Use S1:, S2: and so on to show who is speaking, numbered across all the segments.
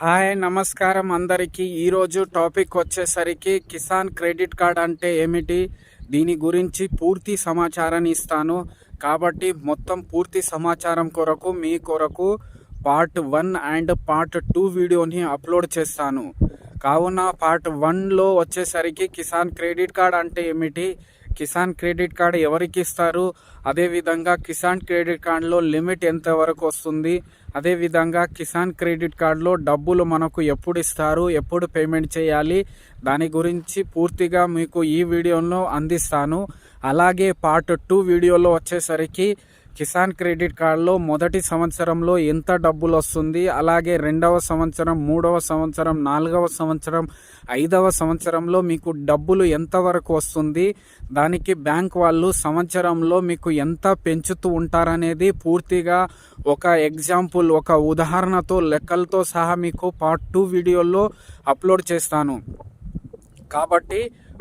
S1: Hi నమస్కారం అందరికీ. ఈరోజు టాపిక్ వచ్చేసరికి కిసాన్ క్రెడిట్ కార్డ్ అంటే ఏమిటి? దీని గురించి పూర్తి సమాచారాన్ని ఇస్తాను. కాబట్టి మొత్తం పూర్తి సమాచారం కొరకు మీ కొరకు part one and part two వీడియోని అప్లోడ్ చేస్తాను. కావున పార్ట్ వన్లో వచ్చేసరికి కిసాన్ క్రెడిట్ కార్డ్ అంటే ఏమిటి? కిసాన్ క్రెడిట్ కార్డ్ ఎవరికి ఇస్తారు? అదేవిధంగా కిసాన్ క్రెడిట్ కార్డులో లిమిట్ ఎంత వరకు వస్తుంది? అదేవిధంగా కిసాన్ క్రెడిట్ కార్డులో డబ్బులు మనకు ఎప్పుడు ఇస్తారు? ఎప్పుడు పేమెంట్ చేయాలి? దాని గురించి పూర్తిగా మీకు ఈ వీడియోలో అందిస్తాను. అలాగే పార్ట్ టూ వీడియోలో వచ్చేసరికి కిసాన్ క్రెడిట్ కార్డులో మొదటి సంవత్సరంలో ఎంత డబ్బులు వస్తుంది? అలాగే రెండవ సంవత్సరం మూడవ సంవత్సరం నాలుగవ సంవత్సరం ఐదవ సంవత్సరంలో మీకు డబ్బులు ఎంతవరకు వస్తుంది? దానికి బ్యాంక్ వాళ్ళు సంవత్సరంలో మీకు ఎంత పెంచుతూ ఉంటారనేది పూర్తిగా ఒక ఎగ్జాంపుల్ ఒక ఉదాహరణతో లెక్కలతో సహా మీకు పార్ట్ టూ వీడియోలో అప్లోడ్ చేస్తాను. కాబట్టి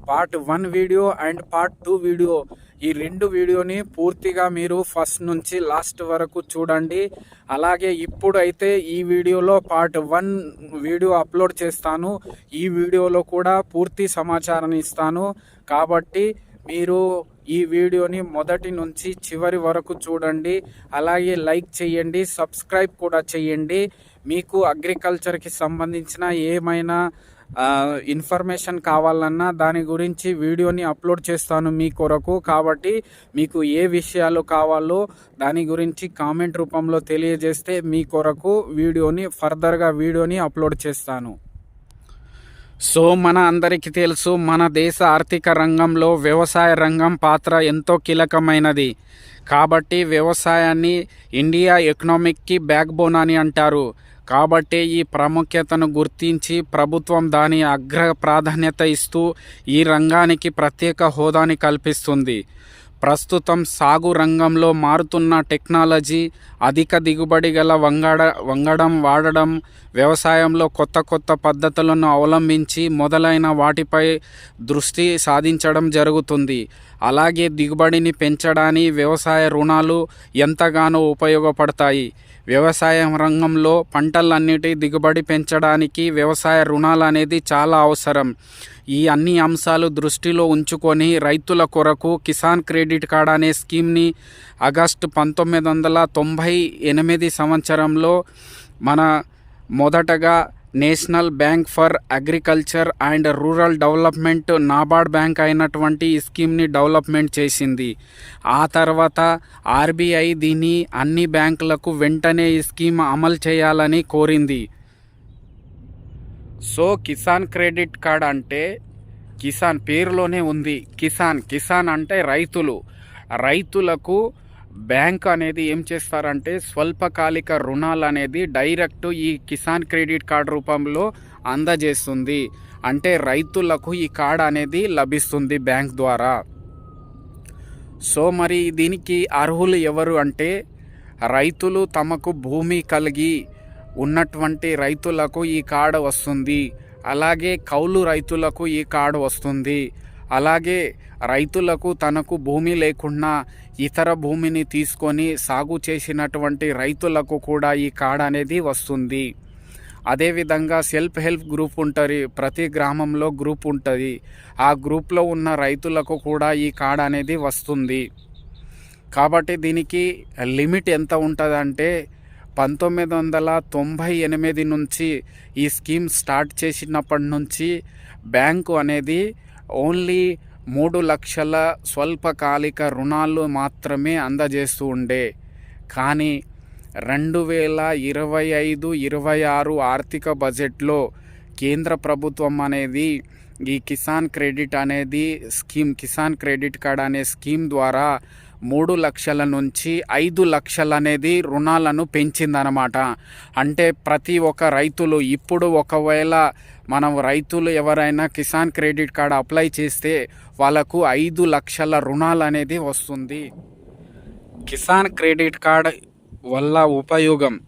S1: part one video and part two video ఈ రెండు వీడియోని పూర్తిగా మీరు ఫస్ట్ నుంచి లాస్ట్ వరకు చూడండి. అలాగే ఇప్పుడైతే ఈ వీడియోలో పార్ట్ వన్ వీడియో అప్లోడ్ చేస్తాను. ఈ వీడియోలో కూడా పూర్తి సమాచారం ఇస్తాను. కాబట్టి మీరు ఈ వీడియోని మొదటి నుంచి చివరి వరకు చూడండి. అలాగే లైక్ చేయండి సబ్స్క్రైబ్ కూడా చేయండి. మీకు అగ్రికల్చర్కి సంబంధించిన ఏమైనా ఇన్ఫర్మేషన్ కావాలన్నా దాని గురించి వీడియోని అప్లోడ్ చేస్తాను మీ కొరకు. కాబట్టి మీకు ఏ విషయాలు కావాలో దాని గురించి కామెంట్ రూపంలో తెలియజేస్తే మీ కొరకు వీడియోని ఫర్దర్గా వీడియోని అప్లోడ్ చేస్తాను. సో మన అందరికీ తెలుసు మన దేశ ఆర్థిక రంగంలో వ్యవసాయ రంగం పాత్ర ఎంతో కీలకమైనది. కాబట్టి వ్యవసాయాన్ని ఇండియా ఎకనామిక్కి బ్యాక్ బోన్ అని అంటారు. కాబట్టి ఈ ప్రాముఖ్యతను గుర్తించి ప్రభుత్వం దాని అగ్ర ప్రాధాన్యత ఇస్తూ ఈ రంగానికి ప్రత్యేక హోదాని కల్పిస్తుంది. ప్రస్తుతం సాగు రంగంలో మారుతున్న టెక్నాలజీ అధిక దిగుబడి గల వంగడ వంగడం వాడడం వ్యవసాయంలో కొత్త కొత్త పద్ధతులను అవలంబించి మొదలైన వాటిపై దృష్టి సాధించడం జరుగుతుంది. అలాగే దిగుబడిని పెంచడానికి వ్యవసాయ రుణాలు ఎంతగానో ఉపయోగపడతాయి. వ్యవసాయ రంగంలో పంటలన్నిటి దిగుబడి పెంచడానికి వ్యవసాయ రుణాలు అనేది చాలా అవసరం. ఈ అన్ని అంశాలు దృష్టిలో ఉంచుకొని రైతుల కొరకు కిసాన్ క్రెడిట్ కార్డ్ అనే స్కీమ్ని ఆగస్టు పంతొమ్మిది వందల తొంభై ఎనిమిది సంవత్సరంలో మన మొదటగా national bank for agriculture and rural development NABARD bank అయినటువంటి ఈ స్కీమ్ని డెవలప్మెంట్ చేసింది. ఆ తర్వాత ఆర్బీఐ దీన్ని అన్ని బ్యాంకులకు వెంటనే ఈ స్కీమ్ అమలు చేయాలని కోరింది. సో కిసాన్ క్రెడిట్ కార్డ్ అంటే కిసాన్ పేరులోనే ఉంది. కిసాన్ కిసాన్ అంటే రైతులు. రైతులకు బ్యాంక్ అనేది ఏం చేస్తారంటే స్వల్పకాలిక రుణాలు అనేది డైరెక్ట్ ఈ కిసాన్ క్రెడిట్ కార్డ్ రూపంలో అందజేస్తుంది. అంటే రైతులకు ఈ కార్డ్ అనేది లభిస్తుంది బ్యాంక్ ద్వారా. సో మరి దీనికి అర్హులు ఎవరు అంటే రైతులు తమకు భూమి కలిగి ఉన్నటువంటి రైతులకు ఈ కార్డు వస్తుంది. అలాగే కౌలు రైతులకు ఈ కార్డు వస్తుంది. అలాగే రైతులకు తనకు భూమి లేకుండా ఇతర భూమిని తీసుకొని సాగు చేసినటువంటి రైతులకు కూడా ఈ కార్డ్ అనేది వస్తుంది. అదేవిధంగా సెల్ఫ్ హెల్ప్ గ్రూప్ ఉంటుంది ప్రతి గ్రామంలో గ్రూప్ ఉంటుంది. ఆ గ్రూప్లో ఉన్న రైతులకు కూడా ఈ కార్డ్ అనేది వస్తుంది. కాబట్టి దీనికి లిమిట్ ఎంత ఉంటుందంటే పంతొమ్మిది వందల తొంభై ఎనిమిది నుంచి ఈ స్కీమ్ స్టార్ట్ చేసినప్పటి నుంచి బ్యాంకు అనేది ఓన్లీ మూడు లక్షల స్వల్పకాలిక రుణాలు మాత్రమే అందజేస్తూ ఉండే. కానీ రెండు వేల ఇరవై ఐదు ఇరవై ఆరు ఆర్థిక బడ్జెట్లో కేంద్ర ప్రభుత్వం అనేది ఈ కిసాన్ క్రెడిట్ అనేది స్కీమ్ కిసాన్ క్రెడిట్ కార్డ్ అనే స్కీమ్ ద్వారా మూడు లక్షల నుంచి ఐదు లక్షలు అనేది రుణాలను పెంచిందనమాట. అంటే ప్రతి ఒక్క రైతులు ఇప్పుడు ఒకవేళ మనం రైతులు ఎవరైనా కిసాన్ క్రెడిట్ కార్డ్ అప్లై చేస్తే వాళ్ళకు ఐదు లక్షల రుణాలు అనేది వస్తుంది. కిసాన్ క్రెడిట్ కార్డ్ వల్ల ఉపయోగం?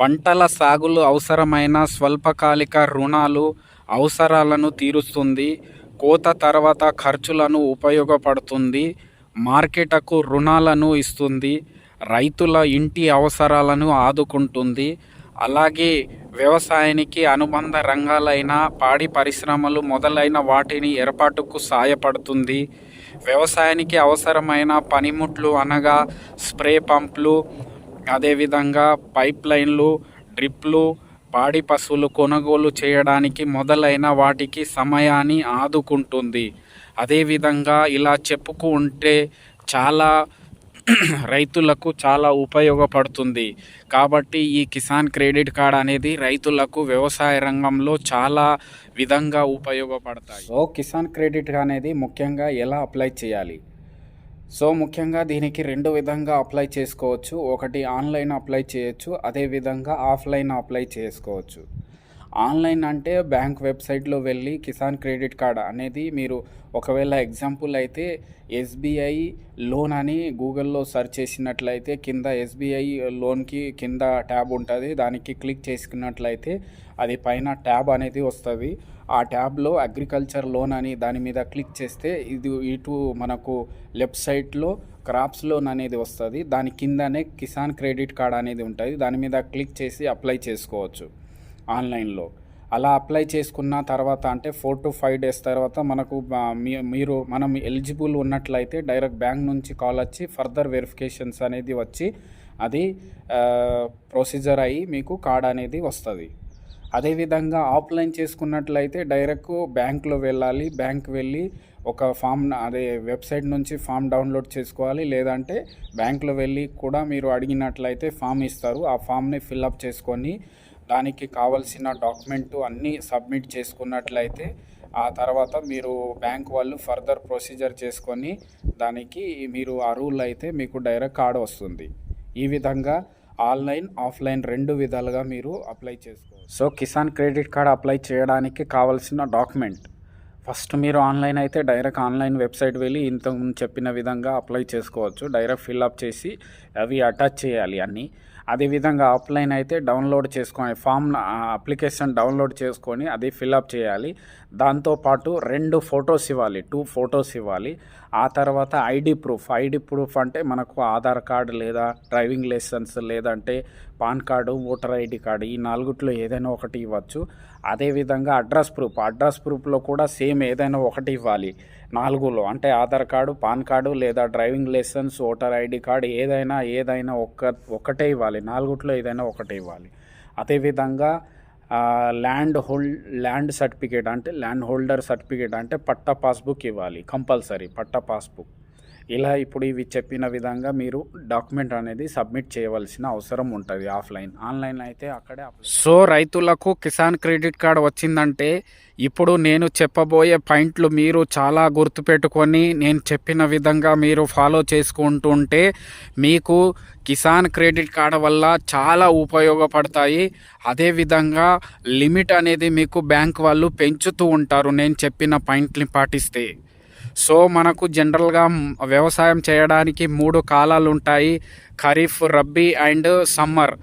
S1: పంటల సాగులు అవసరమైన స్వల్పకాలిక రుణాలు అవసరాలను తీరుస్తుంది. కోత తర్వాత ఖర్చులను ఉపయోగపడుతుంది. మార్కెట్కు రుణాలను ఇస్తుంది రైతుల ఇంటి అవసరాలను ఆదుకుంటుంది. అలాగే వ్యవసాయానికి అనుబంధ రంగాలైన పాడి పరిశ్రమలు మొదలైన వాటిని ఏర్పాటుకు సాయపడుతుంది వ్యవసాయానికి అవసరమైన పనిముట్లు అనగా స్ప్రే పంపులు అదేవిధంగా పైప్ లైన్లు డ్రిప్లు పాడి పశువులు కొనుగోలు చేయడానికి మొదలైన వాటికి సమయాన్ని ఆదుకుంటుంది. అదేవిధంగా ఇలా చెప్పుకు ఉంటే చాలా రైతులకు చాలా ఉపయోగపడుతుంది. కాబట్టి ఈ కిసాన్ క్రెడిట్ కార్డ్ అనేది రైతులకు వ్యవసాయ రంగంలో చాలా విధంగా ఉపయోగపడతాయి. సో కిసాన్ క్రెడిట్ అనేది ముఖ్యంగా ఎలా అప్లై చేయాలి? సో ముఖ్యంగా దీనికి రెండు విధంగా అప్లై చేసుకోవచ్చు. ఒకటి ఆన్లైన్ అప్లై చేయొచ్చు. అదేవిధంగా ఆఫ్లైన్ అప్లై చేసుకోవచ్చు. ఆన్లైన్ అంటే బ్యాంక్ వెబ్సైట్లో వెళ్ళి కిసాన్ క్రెడిట్ కార్డ్ అనేది మీరు ఒకవేళ ఎగ్జాంపుల్ అయితే ఎస్బీఐ లోన్ అని గూగుల్లో సెర్చ్ చేసినట్లయితే కింద ఎస్బీఐ లోన్కి కింద ట్యాబ్ ఉంటుంది. దానికి క్లిక్ చేసుకున్నట్లయితే అది పైన ట్యాబ్ అనేది వస్తుంది. ఆ ట్యాబ్లో అగ్రికల్చర్ లోన్ అని దాని మీద క్లిక్ చేస్తే ఇది ఇటు మనకు లెఫ్ట్ సైడ్లో క్రాప్స్ లోన్ అనేది వస్తుంది. దాని కిందనే కిసాన్ క్రెడిట్ కార్డ్ అనేది ఉంటుంది. దాని మీద క్లిక్ చేసి అప్లై చేసుకోవచ్చు. ఆన్లైన్లో. అలా అప్లై చేసుకున్న తర్వాత అంటే ఫోర్ టు ఫైవ్ డేస్ తర్వాత మనకు మీ- మీరు మనం ఎలిజిబుల్ ఉన్నట్లయితే డైరెక్ట్ బ్యాంక్ నుంచి కాల్ వచ్చి ఫర్దర్ వెరిఫికేషన్స్ అనేది వచ్చి అది ప్రొసీజర్ అయ్యి మీకు కార్డ్ అనేది వస్తుంది. అదేవిధంగా ఆఫ్లైన్ చేసుకున్నట్లయితే డైరెక్ట్ బ్యాంక్లో వెళ్ళాలి బ్యాంక్ వెళ్ళి ఒక ఫామ్ అదే వెబ్సైట్ నుంచి ఫామ్ డౌన్లోడ్ చేసుకోవాలి లేదంటే బ్యాంక్లో వెళ్ళి కూడా మీరు అడిగినట్లయితే ఫామ్ ఇస్తారు. ఆ ఫామ్ని ఫిల్అప్ చేసుకొని దానికి కావలసిన డాక్యుమెంట్ అన్నీ సబ్మిట్ చేసుకున్నట్లయితే ఆ తర్వాత మీరు బ్యాంక్ వాళ్ళు ఫర్దర్ ప్రొసీజర్ చేసుకొని దానికి మీరు అర్హులు అయితే మీకు డైరెక్ట్ కార్డు వస్తుంది. ఈ విధంగా ఆన్లైన్ ఆఫ్లైన్ రెండు విధాలుగా మీరు అప్లై చేసుకోవచ్చు. So Kisan credit card apply చేయడానికి కావాల్సిన డాక్యుమెంట్. ఫస్ట్ మీరు ఆన్లైన్ అయితే డైరెక్ట్ ఆన్లైన్ వెబ్సైట్ వెళ్ళి ఇంతకుముందు చెప్పిన విధంగా అప్లై చేసుకోవచ్చు. డైరెక్ట్ ఫిల్అప్ చేసి అవి అటాచ్ చేయాలి అన్నీ. అదేవిధంగా ఆఫ్లైన్ అయితే డౌన్లోడ్ చేసుకొని ఫామ్ అప్లికేషన్ డౌన్లోడ్ చేసుకొని అది ఫిల్అప్ చేయాలి. దాంతోపాటు రెండు ఫొటోస్ ఇవ్వాలి టూ ఫొటోస్ ఇవ్వాలి. ఆ తర్వాత ఐడి ప్రూఫ్ ఐడి ప్రూఫ్ అంటే మనకు ఆధార్ కార్డు లేదా డ్రైవింగ్ లైసెన్స్ లేదంటే PAN card voter ID card ఈ నాలుగుట్లో ఏదైనా ఒకటి ఇవ్వచ్చు. అదేవిధంగా అడ్రస్ ప్రూఫ్ అడ్రస్ ప్రూఫ్లో కూడా సేమ్ ఏదైనా ఒకటి ఇవ్వాలి. నాలుగులో అంటే ఆధార్ కార్డు పాన్ కార్డు లేదా driving licence voter ID card ఏదైనా ఏదైనా ఒక్క ఒకటే ఇవ్వాలి. నాలుగుట్లో ఏదైనా ఒకటే ఇవ్వాలి. అదేవిధంగా ల్యాండ్ హోల్డ్ ల్యాండ్ సర్టిఫికేట్ అంటే ల్యాండ్ హోల్డర్ సర్టిఫికేట్ అంటే పట్టా పాస్బుక్ ఇవ్వాలి కంపల్సరీ పట్టా పాస్బుక్. ఇలా ఇప్పుడు ఇవి చెప్పిన విధంగా మీరు డాక్యుమెంట్ అనేది సబ్మిట్ చేయవలసిన అవసరం ఉంటుంది ఆఫ్లైన్. ఆన్లైన్ అయితే అక్కడే సో రైతులకు కిసాన్ క్రెడిట్ కార్డ్ వచ్చిందంటే ఇప్పుడు నేను చెప్పబోయే పాయింట్లు మీరు చాలా గుర్తుపెట్టుకొని నేను చెప్పిన విధంగా మీరు ఫాలో చేసుకుంటూ ఉంటే మీకు కిసాన్ క్రెడిట్ కార్డ్ వల్ల చాలా ఉపయోగపడతాయి. అదేవిధంగా లిమిట్ అనేది మీకు బ్యాంక్ వాళ్ళు పెంచుతూ ఉంటారు నేను చెప్పిన పాయింట్ని పాటిస్తే. సో మనకు జనరల్గా వ్యవసాయం చేయడానికి మూడు కాలాలు ఉంటాయి. Kharif Rabi and summer.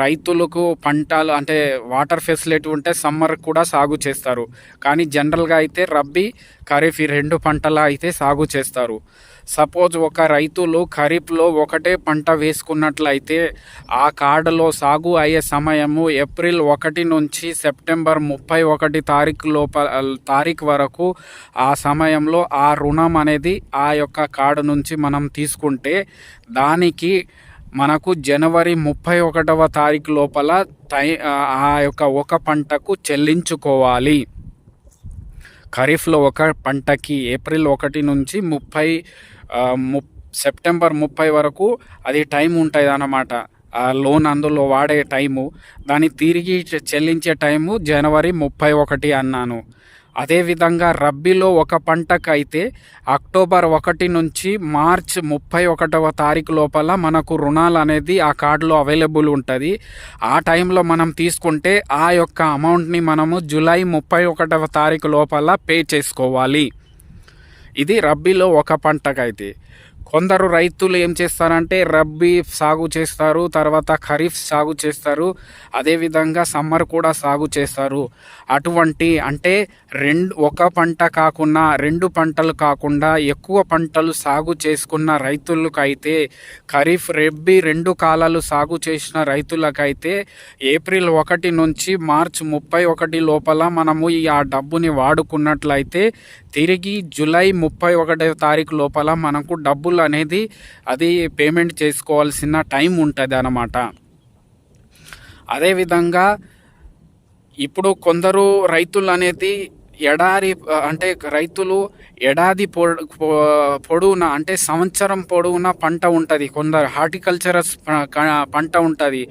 S1: రైతులకు పంటలు అంటే వాటర్ ఫెసిలిటీ ఉంటే సమ్మర్ కూడా సాగు చేస్తారు. కానీ జనరల్గా అయితే రబ్బీ ఖరీఫ్ ఈ రెండు పంటల అయితే సాగు చేస్తారు. సపోజ్ ఒక రైతులు ఖరీఫ్లో ఒకటే పంట వేసుకున్నట్లయితే ఆ కార్డులో సాగు అయ్యే సమయము ఏప్రిల్ ఒకటి నుంచి సెప్టెంబర్ ముప్పై ఒకటి తారీఖు లోప తారీఖు వరకు ఆ సమయంలో ఆ రుణం అనేది ఆ యొక్క కార్డు నుంచి మనం తీసుకుంటే దానికి మనకు జనవరి ముప్పై ఒకటవ తారీఖు లోపల టై ఆ యొక్క ఒక పంటకు చెల్లించుకోవాలి. ఖరీఫ్లో ఒక పంటకి ఏప్రిల్ ఒకటి నుంచి ముప్పై సెప్టెంబర్ ముప్పై వరకు అది టైం ఉంటుంది అన్నమాట ఆ లోన్ అందులో వాడే టైము. దాన్ని తిరిగి చెల్లించే టైము జనవరి ముప్పై ఒకటి అన్నాను. అదేవిధంగా రబ్బీలో ఒక పంటకైతే అక్టోబర్ ఒకటి నుంచి మార్చ్ ముప్పై ఒకటవ తారీఖు లోపల మనకు రుణాలు అనేది ఆ కార్డులో అవైలబుల్ ఉంటుంది. ఆ టైంలో మనం తీసుకుంటే ఆ యొక్క అమౌంట్ని మనము జూలై ముప్పై ఒకటవ తారీఖు లోపల పే చేసుకోవాలి. ఇది రబ్బీలో ఒక పంటకైతే. కొందరు రైతులు ఏం చేస్తారంటే రబ్బీ సాగు చేస్తారు తర్వాత ఖరీఫ్ సాగు చేస్తారు అదేవిధంగా సమ్మర్ కూడా సాగు చేస్తారు. అటువంటి అంటే రెండు ఒక పంట కాకుండా రెండు పంటలు కాకుండా ఎక్కువ పంటలు సాగు చేసుకున్న రైతులకైతే ఖరీఫ్ రబ్బీ రెండు కాలాలు సాగు చేసిన రైతులకైతే ఏప్రిల్ ఒకటి నుంచి మార్చ్ ముప్పై ఒకటి లోపల మనము ఈ ఆ డబ్బుని వాడుకున్నట్లయితే తిరిగి జూలై ముప్పై ఒకటో తారీఖు లోపల మనకు డబ్బులు అనేది అది పేమెంట్ చేసుకోవాల్సిన టైం ఉంటుంది అన్నమాట. అదేవిధంగా ఇప్పుడు కొందరు రైతులు అనేది ఎడారి అంటే రైతులు ఎడాది పొడు పొడవునా అంటే సంవత్సరం పొడవునా పంట ఉంటుంది. కొందరు హార్టికల్చరస్ పంట ఉంటుంది.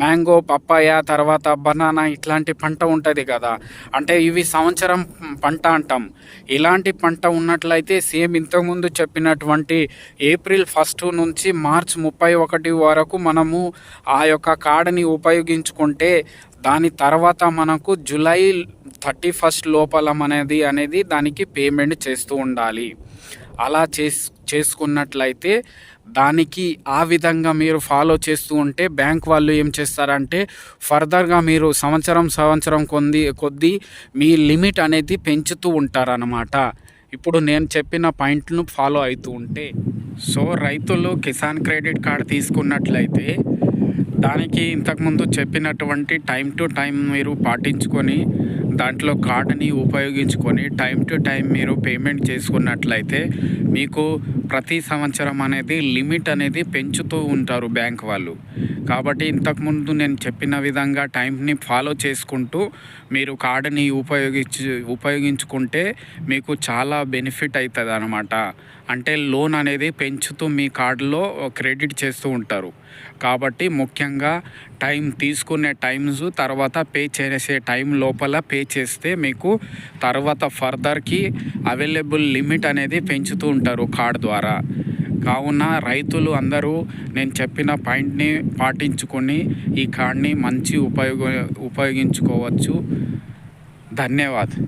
S1: మ్యాంగో పప్పాయ తర్వాత బనానా ఇట్లాంటి పంట ఉంటుంది కదా. అంటే ఇవి సంవత్సరం పంట అంటాం. ఇలాంటి పంట ఉన్నట్లయితే సేమ్ ఇంతకుముందు చెప్పినటువంటి ఏప్రిల్ ఫస్ట్ నుంచి మార్చ్ ముప్పై ఒకటి వరకు మనము ఆ యొక్క కాడని ఉపయోగించుకుంటే దాని తర్వాత మనకు జూలై థర్టీ ఫస్ట్ లోపల అనేది అనేది దానికి పేమెంట్ చేస్తూ ఉండాలి. అలా చేస్ చేసుకున్నట్లయితే దానికి ఆ విధంగా మీరు ఫాలో చేస్తూ ఉంటే బ్యాంక్ వాళ్ళు ఏం చేస్తారంటే ఫర్దర్గా మీరు సంవత్సరం సంవత్సరం కొంది కొద్దీ మీ లిమిట్ అనేది పెంచుతూ ఉంటారన్నమాట. ఇప్పుడు నేను చెప్పిన పాయింట్ను ఫాలో అవుతూ ఉంటే. సో రైతులు కిసాన్ క్రెడిట్ కార్డ్ తీసుకున్నట్లయితే దానికి ఇంతకుముందు చెప్పినటువంటి టైం టు టైం మీరు పాటించుకొని దాంట్లో కార్డుని ఉపయోగించుకొని టైం టు టైం మీరు పేమెంట్ చేసుకున్నట్లయితే మీకు ప్రతి సంవత్సరం అనేది లిమిట్ అనేది పెంచుతూ ఉంటారు బ్యాంక్ వాళ్ళు. కాబట్టి ఇంతకుముందు నేను చెప్పిన విధంగా టైంని ఫాలో చేసుకుంటూ మీరు కార్డుని ఉపయోగించి ఉపయోగించుకుంటే మీకు చాలా బెనిఫిట్ అవుతుంది అనమాట అంటే లోన్ అనేది పెంచుతూ మీ కార్డులో క్రెడిట్ చేస్తూ ఉంటారు. కాబట్టి ముఖ్యంగా టైం తీసుకునే టైమ్స్ తర్వాత పే చేసే టైం లోపల పే చేస్తే మీకు తర్వాత ఫర్దర్కి అవైలబుల్ లిమిట్ అనేది పెంచుతూ ఉంటారు కార్డ్ ద్వారా. కావున రైతులు అందరూ నేను చెప్పిన పాయింట్ని పాటించుకొని ఈ కార్డ్ని మంచి ఉపయోగ ఉపయోగించుకోవచ్చు. ధన్యవాద్.